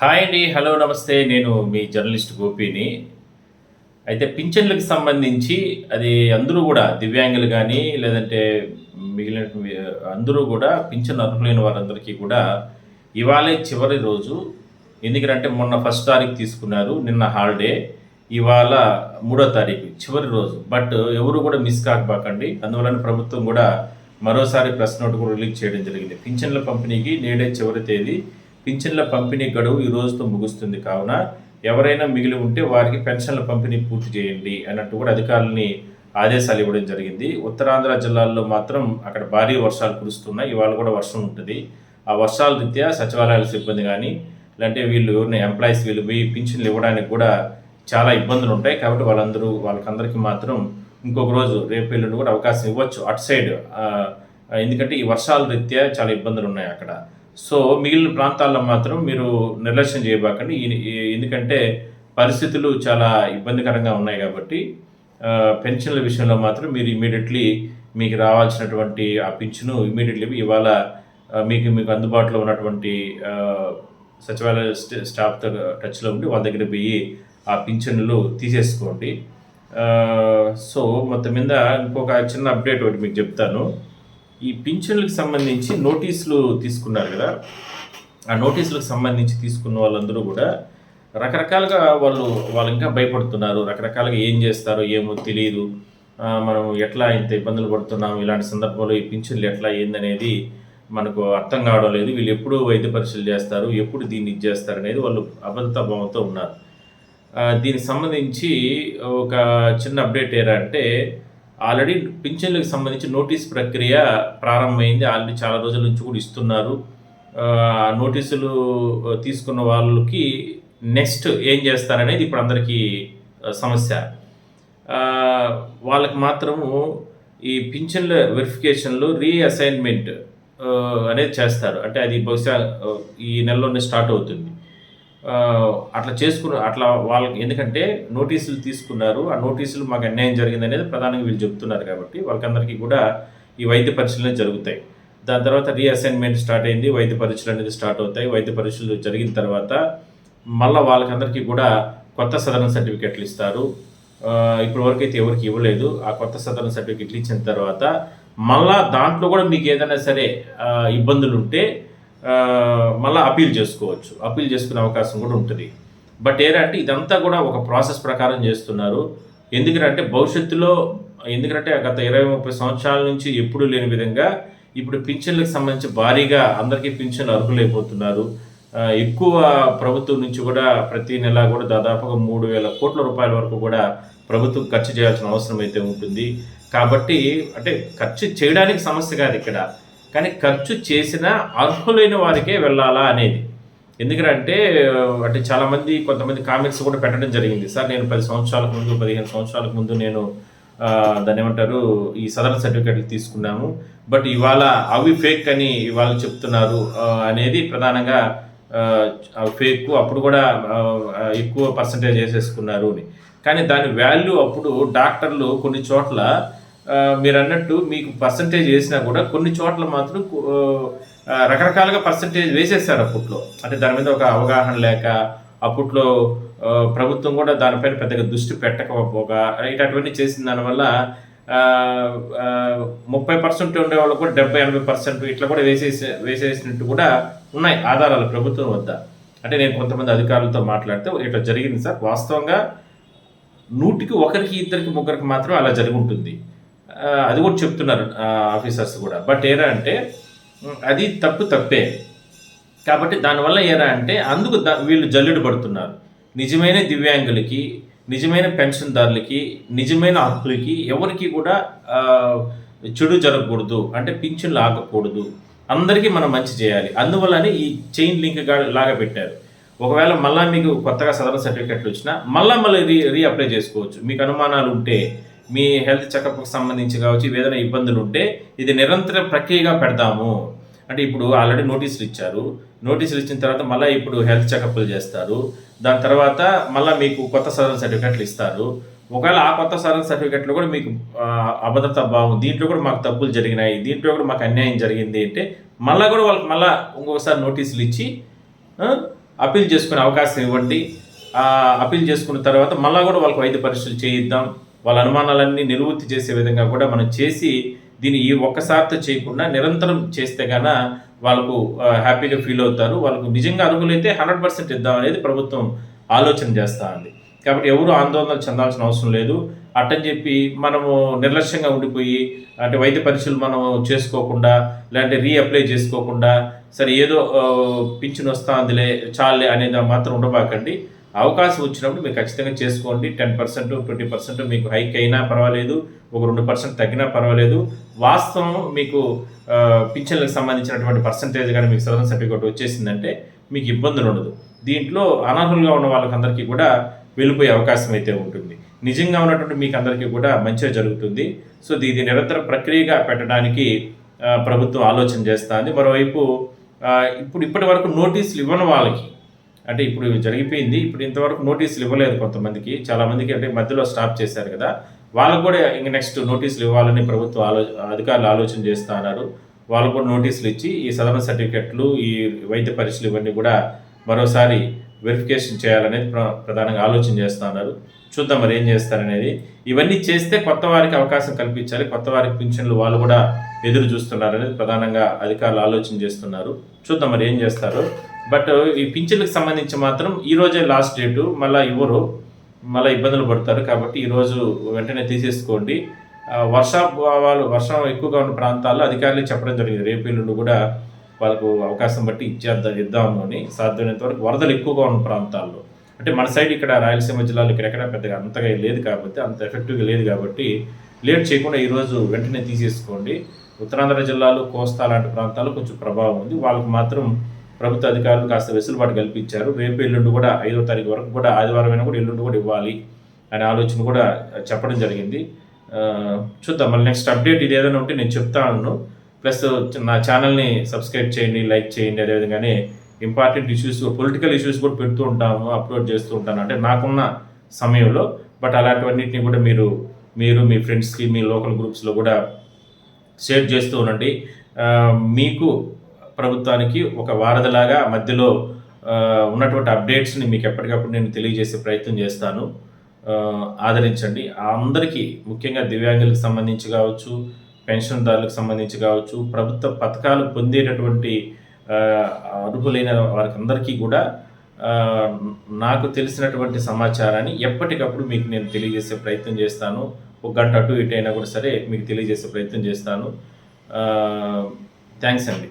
Hi అండి hello నమస్తే. నేను మీ జర్నలిస్ట్ గోపిని. అయితే పింఛన్లకు సంబంధించి అది అందరూ కూడా దివ్యాంగులు కానీ లేదంటే మిగిలిన అందరూ కూడా పింఛన్ అర్హులైన వారందరికీ కూడా ఇవాళే చివరి రోజు. ఎందుకంటే మొన్న ఫస్ట్ తారీఖు తీసుకున్నారు నిన్న హాలిడే. ఇవాళ మూడో తారీఖు చివరి రోజు. బట్ ఎవరు కూడా మిస్ కాకబాకండి అందువలన ప్రభుత్వం కూడా మరోసారి ప్రెస్ నోట్ కూడా రిలీజ్ చేయడం జరిగింది. పింఛన్ల పంపిణీకి నేడే చివరి తేదీ. పింఛన్ల పంపిణీ గడువు ఈ రోజుతో ముగుస్తుంది. కావున ఎవరైనా మిగిలి ఉంటే వారికి పెన్షన్ల పంపిణీ పూర్తి చేయండి అన్నట్టు కూడా అధికారులని ఆదేశాలు ఇవ్వడం జరిగింది. ఉత్తరాంధ్ర జిల్లాల్లో మాత్రం అక్కడ భారీ వర్షాలు కురుస్తున్నాయి. ఇవాళ కూడా వర్షం ఉంటుంది. ఆ వర్షాల రీత్యా సచివాలయాల సిబ్బంది కానీ లేదంటే వీళ్ళు ఎవరిని ఎంప్లాయీస్ వీళ్ళు పోయి పింఛన్లు ఇవ్వడానికి కూడా చాలా ఇబ్బందులు ఉంటాయి. కాబట్టి వాళ్ళందరూ వాళ్ళకందరికీ మాత్రం ఇంకొక రోజు రేపు ఎల్లుండి కూడా అవకాశం ఇవ్వచ్చు. అటు సైడ్ ఎందుకంటే ఈ వర్షాల రీత్యా చాలా ఇబ్బందులు ఉన్నాయి అక్కడ. సో మిగిలిన ప్రాంతాల్లో మాత్రం మీరు నిర్లక్ష్యం చేయబాకండి. ఎందుకంటే పరిస్థితులు చాలా ఇబ్బందికరంగా ఉన్నాయి కాబట్టి పెన్షన్ల విషయంలో మాత్రం మీరు ఇమీడియట్లీ మీకు రావాల్సినటువంటి ఆ పింఛను ఇమీడియట్లీ ఇవాళ మీకు మీకు అందుబాటులో ఉన్నటువంటి సచివాలయ స్టాఫ్తో టచ్లో ఉండి వాళ్ళ దగ్గర పోయి ఆ పింఛన్లు తీసేసుకోండి. సో మొత్తం మీద ఇంకొక చిన్న అప్డేట్ ఒకటి మీకు చెప్తాను. ఈ పింఛన్లకు సంబంధించి నోటీసులు తీసుకున్నారు కదా. ఆ నోటీసులకు సంబంధించి తీసుకున్న వాళ్ళందరూ కూడా రకరకాలుగా వాళ్ళు వాళ్ళు ఇంకా భయపడుతున్నారు. రకరకాలుగా ఏం చేస్తారో ఏమో తెలియదు మనం ఎట్లా ఇంత ఇబ్బందులు పడుతున్నాం? ఇలాంటి సందర్భంలో ఈ పింఛన్లు ఎట్లా ఏందనేది మనకు అర్థం కావడం లేదు. వీళ్ళు ఎప్పుడు వైద్య పరీక్షలు చేస్తారు. ఎప్పుడు దీన్ని ఇది చేస్తారు అనేది వాళ్ళు అబద్ధభావంతో ఉన్నారు. దీనికి సంబంధించి ఒక చిన్న అప్డేట్ ఏరా అంటే ఆల్రెడీ పింఛన్లకు సంబంధించి నోటీస్ ప్రక్రియ ప్రారంభమైంది. ఆల్రెడీ చాలా రోజుల నుంచి కూడా ఇస్తున్నారు. నోటీసులు తీసుకున్న వాళ్ళకి నెక్స్ట్ ఏం చేస్తారనేది ఇప్పుడు అందరికీ సమస్య. వాళ్ళకి మాత్రము ఈ పింఛన్ల వెరిఫికేషన్లో రీఅసైన్మెంట్ అనేది చేస్తారు. అంటే అది బహుశా ఈ నెలలోనే స్టార్ట్ అవుతుంది. అట్లా చేసుకున్న అట్లా వాళ్ళకి ఎందుకంటే నోటీసులు తీసుకున్నారు. ఆ నోటీసులు మాకు అన్యాయం జరిగింది అనేది ప్రధానంగా వీళ్ళు చెప్తున్నారు కాబట్టి వాళ్ళకందరికీ కూడా ఈ వైద్య పరీక్షలు జరుగుతాయి. దాని తర్వాత రీఅసైన్మెంట్ స్టార్ట్ అయింది. వైద్య పరీక్షలు అనేది స్టార్ట్ అవుతాయి. వైద్య పరీక్షలు జరిగిన తర్వాత మళ్ళీ వాళ్ళకందరికీ కూడా కొత్త సదరణ సర్టిఫికెట్లు ఇస్తారు. ఇప్పటి వరకు అయితే ఎవరికి ఇవ్వలేదు. ఆ కొత్త సదరణ సర్టిఫికెట్లు ఇచ్చిన తర్వాత మళ్ళా దాంట్లో కూడా మీకు ఏదైనా సరే ఇబ్బందులు ఉంటే మళ్ళీ అపీల్ చేసుకోవచ్చు. అపీల్ చేసుకునే అవకాశం కూడా ఉంటుంది. బట్ ఏంటంటే ఇదంతా కూడా ఒక ప్రాసెస్ ప్రకారం చేస్తున్నారు. ఎందుకంటే భవిష్యత్తులో ఎందుకంటే గత ఇరవై ముప్పై సంవత్సరాల నుంచి ఎప్పుడూ లేని విధంగా ఇప్పుడు పింఛన్లకు సంబంధించి భారీగా అందరికీ పింఛన్లు అర్హులైపోతున్నారు. ఎక్కువ ప్రభుత్వం నుంచి కూడా ప్రతి నెల కూడా దాదాపుగా మూడు వేల కోట్ల రూపాయల వరకు కూడా ప్రభుత్వం ఖర్చు చేయాల్సిన అవసరం అయితే ఉంటుంది. కాబట్టి అంటే ఖర్చు చేయడానికి సమస్య కాదు ఇక్కడ. కానీ ఖర్చు చేసిన అర్హులైన వారికే వెళ్ళాలా అనేది. ఎందుకంటే అంటే చాలామంది కొంతమంది కామెంట్స్ కూడా పెట్టడం జరిగింది. సార్ నేను పది సంవత్సరాలకు ముందు పదిహేను సంవత్సరాలకు ముందు నేను దాని దాన్ని ఏమంటారు ఈ సదరన్ సర్టిఫికెట్లు తీసుకున్నాము. బట్ ఇవాళ అవి ఫేక్ అని ఇవాళ చెప్తున్నారు అనేది ప్రధానంగా ఫేక్ అప్పుడు కూడా ఎక్కువ పర్సంటేజ్ వేసేసుకున్నారు అని. కానీ దాని వాల్యూ అప్పుడు డాక్టర్లు కొన్ని చోట్ల మీరు అన్నట్టు మీకు పర్సంటేజ్ వేసినా కూడా కొన్ని చోట్ల మాత్రం రకరకాలుగా పర్సంటేజ్ వేసేసారు అప్పట్లో. అంటే దాని మీద ఒక అవగాహన లేక అప్పట్లో ప్రభుత్వం కూడా దానిపైన పెద్దగా దృష్టి పెట్టకపోగా ఇటువంటివన్నీ చేసిన దానివల్ల ముప్పై పర్సెంట్ ఉండే వాళ్ళు కూడా డెబ్బై ఎనభై పర్సెంట్ ఇట్లా కూడా వేసేసి వేసేసినట్టు కూడా ఉన్నాయి ఆధారాలు ప్రభుత్వం వద్ద. అంటే నేను కొంతమంది అధికారులతో మాట్లాడితే ఇట్లా జరిగింది సార్. వాస్తవంగా నూటికి ఒకరికి ఇద్దరికి ముగ్గురికి మాత్రం అలా జరిగి ఉంటుంది. అది కూడా చెప్తున్నారు ఆఫీసర్స్ కూడా. బట్ ఏరా అంటే అది తప్పు తప్పే. కాబట్టి దానివల్ల ఏరా అంటే అందుకు దా- వీళ్ళు జల్లుడు పడుతున్నారు. నిజమైన దివ్యాంగులకి నిజమైన పెన్షన్దారులకి నిజమైన హక్కులకి ఎవరికి కూడా చెడు జరగకూడదు. అంటే పింఛన్లు ఆగకూడదు అందరికీ మనం మంచి చేయాలి. అందువల్లనే ఈ చైన్ లింక్ లాగా పెట్టారు. ఒకవేళ మళ్ళీ మీకు కొత్తగా సదరణ సర్టిఫికెట్లు వచ్చినా మళ్ళీ మళ్ళీ రీ రీ అప్లై చేసుకోవచ్చు. మీకు అనుమానాలు ఉంటే మీ హెల్త్ చెకప్కి సంబంధించి కావచ్చు ఏదైనా ఇబ్బందులు ఉంటే ఇది నిరంతర ప్రక్రియగా పెడదాము అంటే ఇప్పుడు ఆల్రెడీ నోటీసులు ఇచ్చారు. నోటీసులు ఇచ్చిన తర్వాత మళ్ళీ ఇప్పుడు హెల్త్ చెకప్లు చేస్తారు. దాని తర్వాత మళ్ళీ మీకు కొత్త సదరన్ సర్టిఫికెట్లు ఇస్తారు. ఒకవేళ ఆ కొత్త సదరన్ సర్టిఫికెట్లో కూడా మీకు అభద్రత బాగుంది భావం దీంట్లో కూడా మాకు తప్పులు జరిగినాయి దీంట్లో కూడా మాకు అన్యాయం జరిగింది అంటే మళ్ళీ కూడా వాళ్ళకి మళ్ళీ ఇంకొకసారి నోటీసులు ఇచ్చి అప్పీల్ చేసుకునే అవకాశం ఇవ్వండి. అప్పీల్ చేసుకున్న తర్వాత మళ్ళీ కూడా వాళ్ళకి వైద్య పరీక్షలు చేయిద్దాం. వాళ్ళ అనుమానాలన్నీ నివృత్తి చేసే విధంగా కూడా మనం చేసి దీన్ని ఈ ఒక్కసారితో చేయకుండా నిరంతరం చేస్తే గాన వాళ్ళకు హ్యాపీగా ఫీల్ అవుతారు. వాళ్ళకు నిజంగా అర్హులైతే హండ్రెడ్ పర్సెంట్ ఇద్దాం అనేది ప్రభుత్వం ఆలోచన చేస్తూ ఉంది. కాబట్టి ఎవరు ఆందోళన చెందాల్సిన అవసరం లేదు. అట్టని చెప్పి మనము నిర్లక్ష్యంగా ఉండిపోయి అంటే వైద్య పరీక్షలు మనం చేసుకోకుండా లేదంటే రీఅప్లై చేసుకోకుండా సరే ఏదో ఆ, పింఛన్ వస్తుందిలే చాలే అనేది మాత్రం ఉండబాకండి. అవకాశం వచ్చినప్పుడు మీరు ఖచ్చితంగా చేసుకోండి. టెన్ పర్సెంట్ ట్వంటీ పర్సెంట్ మీకు హైక్ అయినా పర్వాలేదు ఒక రెండు పర్సెంట్ తగ్గినా పర్వాలేదు. వాస్తవం మీకు పింఛన్లకు సంబంధించినటువంటి పర్సంటేజ్ కానీ మీకు సదరన్ సర్టిఫికేట్ వచ్చేసిందంటే మీకు ఇబ్బందులు ఉండదు. దీంట్లో అనర్హులుగా ఉన్న వాళ్ళకందరికీ కూడా వెళ్ళిపోయే అవకాశం అయితే ఉంటుంది. నిజంగా ఉన్నటువంటి మీకు అందరికీ కూడా మంచిగా జరుగుతుంది. సో ఇది నిరంతర ప్రక్రియగా పెట్టడానికి ప్రభుత్వం ఆలోచన చేస్తుంది. మరోవైపు ఇప్పుడు ఇప్పటి వరకు నోటీసులు ఇవ్వని వాళ్ళకి అంటే ఇప్పుడు జరిగిపోయింది. ఇప్పుడు ఇంతవరకు నోటీసులు ఇవ్వలేదు కొంతమందికి. చాలామందికి అంటే మధ్యలో స్టాప్ చేశారు కదా. వాళ్ళకు కూడా ఇంక నెక్స్ట్ నోటీసులు ఇవ్వాలని ప్రభుత్వ ఆలో అధికారులు ఆలోచన చేస్తా ఉన్నారు వాళ్ళకు కూడా నోటీసులు ఇచ్చి ఈ సదరణ సర్టిఫికెట్లు ఈ వైద్య పరీక్షలు ఇవన్నీ కూడా మరోసారి వెరిఫికేషన్ చేయాలనేది ప్ర- ప్రధానంగా ఆలోచన చేస్తా ఉన్నారు చూద్దాం మరి ఏం చేస్తారనేది. ఇవన్నీ చేస్తే కొత్త వారికి అవకాశం కల్పించాలి. కొత్త వారికి పింఛన్లు వాళ్ళు కూడా ఎదురు చూస్తున్నారు అనేది ప్రధానంగా అధికారులు ఆలోచన చేస్తున్నారు. చూద్దాం మరి ఏం చేస్తారు. బట్ ఈ పింఛన్కి సంబంధించి మాత్రం ఈ రోజే లాస్ట్ డేటు మళ్ళీ ఇవ్వరు. మళ్ళీ ఇబ్బందులు పడతారు కాబట్టి ఈరోజు వెంటనే తీసేసుకోండి. వర్షాభావాలు వర్షం ఎక్కువగా ఉన్న ప్రాంతాల్లో అధికారులు చెప్పడం జరిగింది. రేపు ఎల్లుండి కూడా వాళ్ళకు అవకాశం బట్టి ఇచ్చేద్దాం ఇద్దాము అని సాధ్యమైనంత వరకు వరదలు ఎక్కువగా ఉన్న ప్రాంతాల్లో. అంటే మన సైడ్ ఇక్కడ రాయలసీమ జిల్లాలో ఇక్కడెక్కడ పెద్దగా అంతగా లేదు కాబట్టి అంత ఎఫెక్టివ్గా లేదు కాబట్టి లేట్ చేయకుండా ఈరోజు వెంటనే తీసేసుకోండి. ఉత్తరాంధ్ర జిల్లాలు కోస్తా లాంటి ప్రాంతాల్లో కొంచెం ప్రభావం ఉంది. వాళ్ళకు మాత్రం ప్రభుత్వ అధికారులు కాస్త వెసులుబాటు కల్పించారు. రేపు ఎల్లుండి కూడా ఐదో తారీఖు వరకు కూడా ఆదివారం అయినా కూడా ఎల్లుండి కూడా ఇవ్వాలి అనే ఆలోచన కూడా చెప్పడం జరిగింది. చూద్దాం. మళ్ళీ నెక్స్ట్ అప్డేట్ ఇది ఏదైనా ఉంటే నేను చెప్తాను ప్లస్ నా ఛానల్ని సబ్స్క్రైబ్ చేయండి లైక్ చేయండి అదేవిధంగానే ఇంపార్టెంట్ ఇష్యూస్ పొలిటికల్ ఇష్యూస్ కూడా పెడుతూ ఉంటాము అప్లోడ్ చేస్తూ ఉంటాను. అంటే నాకున్న సమయంలో బట్ అలాంటివన్నిటిని కూడా మీరు మీరు మీ ఫ్రెండ్స్కి మీ లోకల్ గ్రూప్స్లో కూడా షేర్ చేస్తూ ఉండండి. మీకు ప్రభుత్వానికి ఒక వారధిలాగా మధ్యలో ఉన్నటువంటి అప్డేట్స్ని మీకు ఎప్పటికప్పుడు నేను తెలియజేసే ప్రయత్నం చేస్తాను. ఆదరించండి. అందరికీ ముఖ్యంగా దివ్యాంగులకు సంబంధించి కావచ్చు పెన్షన్దారులకు సంబంధించి కావచ్చు ప్రభుత్వ పథకాలు పొందేటటువంటి అర్హులైన వారికి అందరికీ కూడా నాకు తెలిసినటువంటి సమాచారాన్ని ఎప్పటికప్పుడు మీకు నేను తెలియజేసే ప్రయత్నం చేస్తాను. ఒక గంట అటు ఇటు అయినా కూడా సరే మీకు తెలియజేసే ప్రయత్నం చేస్తాను. థ్యాంక్స్ అండి.